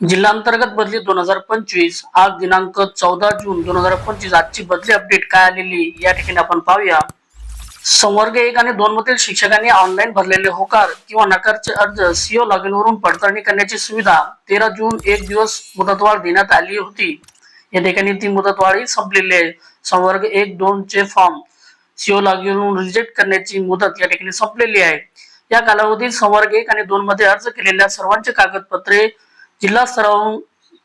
जिल्हांतर्गत बदली दोन हजार पंचवीस. आज दिनांक चौदा जून दोन हजार पंचवीस. आजची बदली अपडेट काय आलेली या ठिकाणी आपण पाहूया. संवर्ग एक आणि दोन मधील शिक्षकांनी ऑनलाईन भरलेले होकार किंवा नकारचे अर्ज सीओ लॉगिन वरून पडताळणी करण्याची सुविधा तेरा जून एक दिवस मुदतवाढ देण्यात आली होती. या ठिकाणी ती मुदतवाढही संपलेली आहे. संवर्ग एक दोन चे फॉर्म सीओ लॉगिन वरून रिजेक्ट करण्याची मुदत या ठिकाणी संपलेली आहे. या कालावधीत संवर्ग एक आणि दोन मध्ये अर्ज केलेल्या सर्वांचे कागदपत्रे जिल्हा स्तरावरून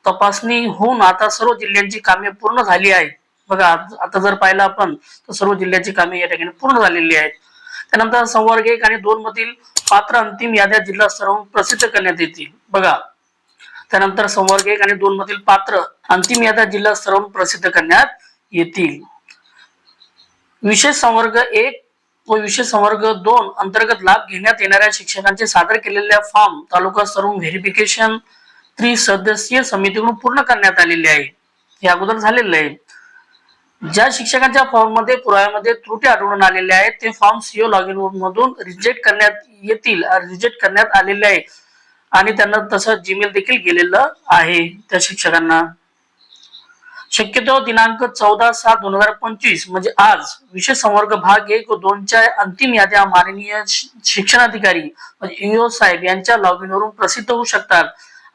तपासणी होऊन आता सर्व जिल्ह्यांची कामे पूर्ण झाली आहेत. बघा आता जर पाहिलं आपण तर सर्व जिल्ह्याची कामे या ठिकाणी पूर्ण झालेली आहेत. त्यानंतर संवर्ग एक आणि दोन मधील पात्र अंतिम याद्या जिल्हा स्तरावरून प्रसिद्ध करण्यात येतील. बघा त्यानंतर संवर्ग एक आणि दोन मधील पात्र अंतिम याद्या जिल्हा स्तरावरून प्रसिद्ध करण्यात येतील. विशेष संवर्ग एक व विशेष संवर्ग दोन अंतर्गत लाभ घेण्यात येणाऱ्या शिक्षकांचे सादर केलेल्या फॉर्म तालुका स्तरून व्हेरिफिकेशन त्रिसदस्यीय समितीकडून पूर्ण करण्यात आलेली आहे. हे अगोदर झालेलं आहे. ज्या शिक्षकांच्या फॉर्ममध्ये पुराव्यामध्ये त्रुटी आढळून आलेल्या आहेत ते फॉर्म सीओ लॉग इन मधून रिजेक्ट करण्यात येतील रिजेक्ट करण्यात आलेले आहे. आणि त्यांना तसं जीमेल देखील गेलेलं आहे त्या शिक्षकांना. शक्यतो दिनांक चौदा सात दोन हजार पंचवीस म्हणजे आज विशेष संवर्ग भाग एक व दोनच्या अंतिम याद्या माननीय शि- शिक्षणाधिकारी म्हणजे ईओ साहेब यांच्या लॉग इन वरून प्रसिद्ध होऊ शकतात.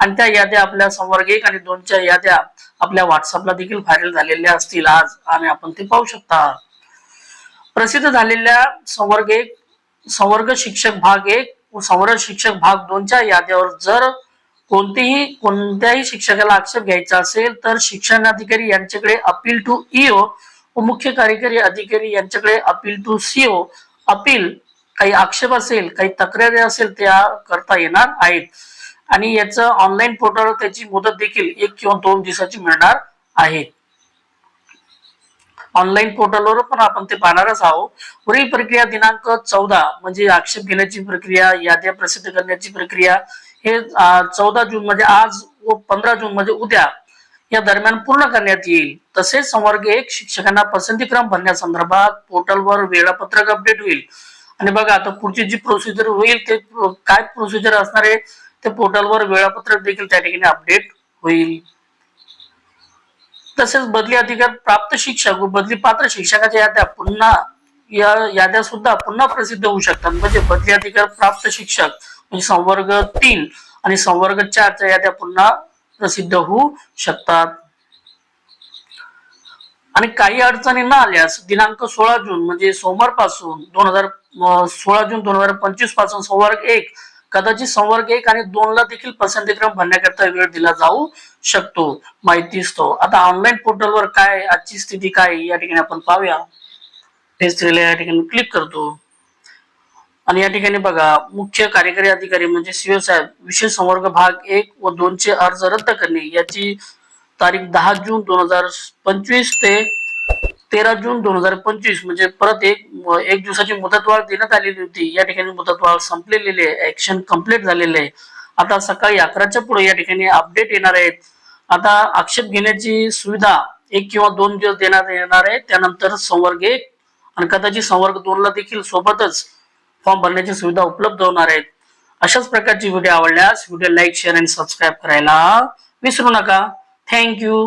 आणि त्या याद्या आपल्या संवर्गिक आणि दोनच्या याद्या आपल्या व्हॉट्सअपला देखील व्हायरल झालेल्या असतील आज. आणि आपण ते पाहू शकता. प्रसिद्ध झालेल्या संवर्ग एक संवर्ग शिक्षक भाग एक व संवर्ग शिक्षक भाग दोनच्या याद्यावर जर कोणतेही कोणत्याही शिक्षकाला आक्षेप घ्यायचा असेल तर शिक्षण अधिकारी यांच्याकडे अपील टू ईओ व मुख्य कार्यकारी अधिकारी यांच्याकडे अपील टू सीओ अपील काही आक्षेप असेल काही तक्रारी असेल त्या करता येणार आहेत. आणि याचं ऑनलाईन पोर्टलवर त्याची मुदत देखील एक किंवा दोन दिवसाची मिळणार आहे. ऑनलाईन पोर्टलवर पण आपण ते पाहणारच आहोत. पुढील प्रक्रिया दिनांक चौदा म्हणजे आक्षेप घेण्याची प्रक्रिया याद्या प्रसिद्ध करण्याची प्रक्रिया हे चौदा जून म्हणजे आज व पंधरा जून म्हणजे उद्या या दरम्यान पूर्ण करण्यात येईल. तसेच संवर्ग एक शिक्षकांना पसंतीक्रम भरण्यासंदर्भात पोर्टलवर वेळापत्रक अपडेट होईल. आणि बघा आता पुढची जी प्रोसिजर होईल ते काय प्रोसिजर असणार आहे त्या पोर्टलवर वेळापत्रक देखील त्या ठिकाणी अपडेट होईल. तसेच बदली अधिकार प्राप्त शिक्षक व बदली पात्र शिक्षकाच्या याद्या पुन्हा या याद्या सुद्धा पुन्हा प्रसिद्ध होऊ शकतात. म्हणजे बदली अधिकार प्राप्त शिक्षक म्हणजे संवर्ग तीन आणि संवर्ग चारच्या याद्या पुन्हा प्रसिद्ध होऊ शकतात. आणि काही अडचणी न आल्यास दिनांक सोळा जून म्हणजे सोमवारपासून दोन हजार सोळा जून दोन हजार पंचवीसपासून संवर्ग एक कदाचित संवर्ग एक आणि दोनला देखील पसंतीक्रम भरण्याकरता वेळ दिला जाऊ शकतो. माहिती असतो. आता ऑनलाईन पोर्टलवर काय आजची स्थिती काय या ठिकाणी आपण पाहूया. हेच या ठिकाणी क्लिक करतो. आणि या ठिकाणी बघा मुख्य कार्यकारी अधिकारी म्हणजे सीओ साहेब विशेष संवर्ग भाग एक व दोनचे अर्ज रद्द करणे याची तारीख दहा जून दोन हजार पंचवीस ते तेरा जून दोन हजार पंचवीस म्हणजे परत एक एक दिवसाची मुदतवाढ देण्यात आलेली होती. या ठिकाणी मुदतवाढ संपलेली आहे. ऍक्शन कंप्लीट झालेले आहे. आता सकाळी अकराच्या पुढे या ठिकाणी अपडेट येणार आहेत. आता आक्षेप घेण्याची सुविधा एक किंवा दोन दिवस देण्यात येणार आहे. त्यानंतर संवर्ग एक आणि कदाचित संवर्ग दोनला देखील सोबतच फॉर्म भरण्याची सुविधा उपलब्ध होणार आहेत. अशाच प्रकारची व्हिडिओ आवडल्यास व्हिडिओ लाईक शेअर आणि सबस्क्राईब करायला विसरू नका. थँक्यू